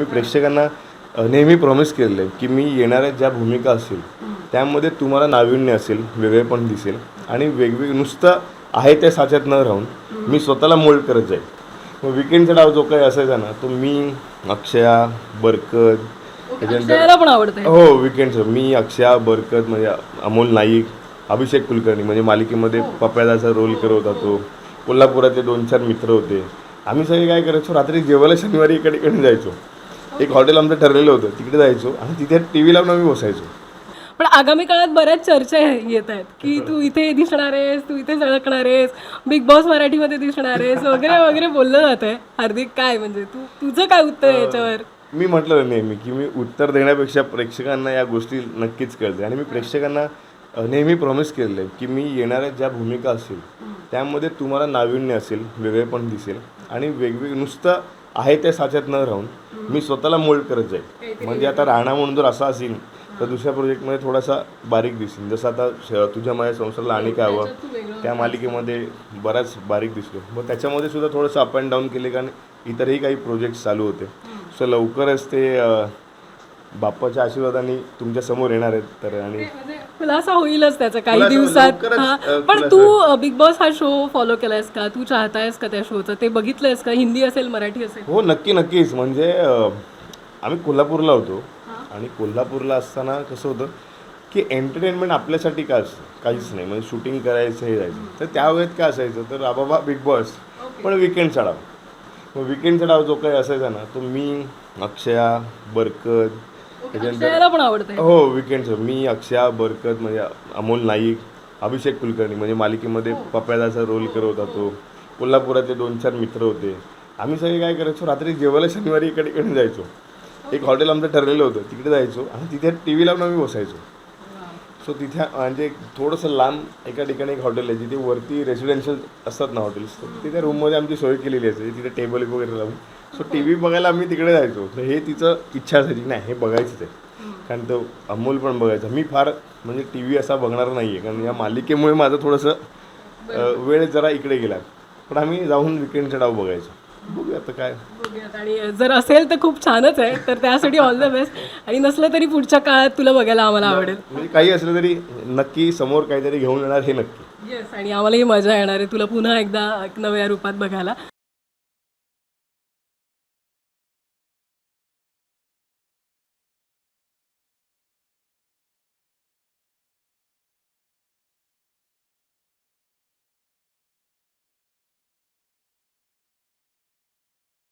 मी प्रेक्षकांना नेहमी प्रॉमिस केलेलं आहे की मी येणाऱ्या ज्या भूमिका असतील त्यामध्ये तुम्हाला नाविन्य असेल वेगळेपण दिसेल आणि वेगवेगळं नुसतं आहे त्या साच्यात न राहून मी स्वतःला मोल्ड करत जाईल. मग विकेंडचा डाव जो काही असायचा ना तो मी अक्षया बरकत त्याच्यानंतर पण आवडते हो विकेंडचं मी अक्षया बरकत म्हणजे अमोल नाईक अभिषेक कुलकर्णी म्हणजे मालिकेमध्ये पप्यादाचा रोल करत होता तो. कोल्हापुरातले दोन चार मित्र होते. आम्ही सगळे काय करायचो रात्री जेवायला शनिवारी इकडे इकडे जायचो. एक हॉटेल आमचं ठरलेलं होतं तिकडे जायचो आणि तिथे टी व्ही लावून आम्ही बसायचो. पण आगामी काळात बऱ्याच चर्चा येत आहेत की तू इथे दिसणार आहेस तू इथे झळकणार आहेस बिग बॉस मराठीमध्ये दिसणार आहेस वगैरे वगैरे बोललं जात आहे. हार्दिक काय म्हणजे तू तुझं काय उत्तर आहे याच्यावर? मी म्हटलं नेहमी की मी उत्तर देण्यापेक्षा प्रेक्षकांना या गोष्टी नक्कीच कळते आणि मी प्रेक्षकांना नेहमी प्रॉमिस केलेलं आहे की मी येणाऱ्या ज्या भूमिका असतील त्यामध्ये तुम्हाला नाविन्य असेल वेगळेपण दिसेल आणि वेगवेगळं नुसतं आहे त्या साच्यात न राहून मी स्वतःला मोल्ड करत जाईल. म्हणजे आता राहणा म्हणून जर असा असेल तर दुसऱ्या प्रोजेक्टमध्ये थोडासा बारीक दिसेल. जसं आता तुझ्या माझ्या संसाराला आणि काय हवं त्या मालिकेमध्ये बराच बारीक दिसलो मग त्याच्यामध्ये सुद्धा थोडंसं अप अँड डाऊन केले कारण इतरही काही प्रोजेक्ट चालू होते. सो लवकरच ते बाप्पाच्या आशीर्वादाने तुमच्यासमोर येणार आहेत तर आणि खुलासा होईलच त्याचा. काही दिवसात हा. पण तू बिग बॉस हा शो फॉलो केलायस का? तू चाहतायस का त्या शोचं ते बघितलंयस का? हिंदी असेल मराठी असेल? हो नक्की नक्कीच. म्हणजे अ, आम्ही कोल्हापूरला होतो. आणि कोल्हापूरला असताना कसं होतं की एंटरटेनमेंट आपल्यासाठी काय असतं काहीच नाही. म्हणजे शूटिंग करायचं हे जायचं. तर त्यावेळेत काय असायचं? तर बाबा बिग बॉस पण विकेंडचा डाव मग विकेंडचा डाव जो काही असायचा ना तो मी अक्षया बरकत त्याच्यानंतर पण आवडते हो विकेंडचं मी अक्षया बरकत म्हणजे अमोल नाईक अभिषेक कुलकर्णी म्हणजे मालिकेमध्ये पप्यादाचा रोल करत होता तो. कोल्हापुरातले दोन चार मित्र होते. आम्ही सगळे काय करायचो रात्री जेवायला शनिवारी इकडे इकडे जायचो. एक हॉटेल आमचं ठरलेलं होतं. तिकडे जायचो आणि तिथे टी व्ही लावून आम्ही बसायचो. सो तिथे म्हणजे थोडंसं लांब एका ठिकाणी एक हॉटेल आहे जिथे वरती रेसिडेन्शियल असतात ना हॉटेल्स तिथे रूममध्ये आमची सोय केलेली असते. तिथे टेबल वगैरे लावून. सो टी व्ही बघायला आम्ही तिकडे जायचो. तर हे तिचं इच्छा असायची नाही हे बघायचंच आहे. कारण तो अमोल पण बघायचा. मी फार म्हणजे टी व्ही असा बघणार नाही आहे कारण या मालिकेमुळे माझं थोडंसं वेळ जरा इकडे गेला. पण आम्ही जाऊन विकेंडचा डाव बघायचो. बघूया आता काय. बघूयात. आणि जर असेल तर खूप छानच आहे तर त्यासाठी ऑल द बेस्ट आणि नसलं तरी पुढच्या काळात तुला बघायला आम्हाला आवडेल. म्हणजे काही असलं तरी नक्की समोर काहीतरी घेऊन येणार हे नक्की. येस आणि आम्हालाही मजा येणार आहे. तुला पुन्हा एकदा एक नव्या रूपात बघायला.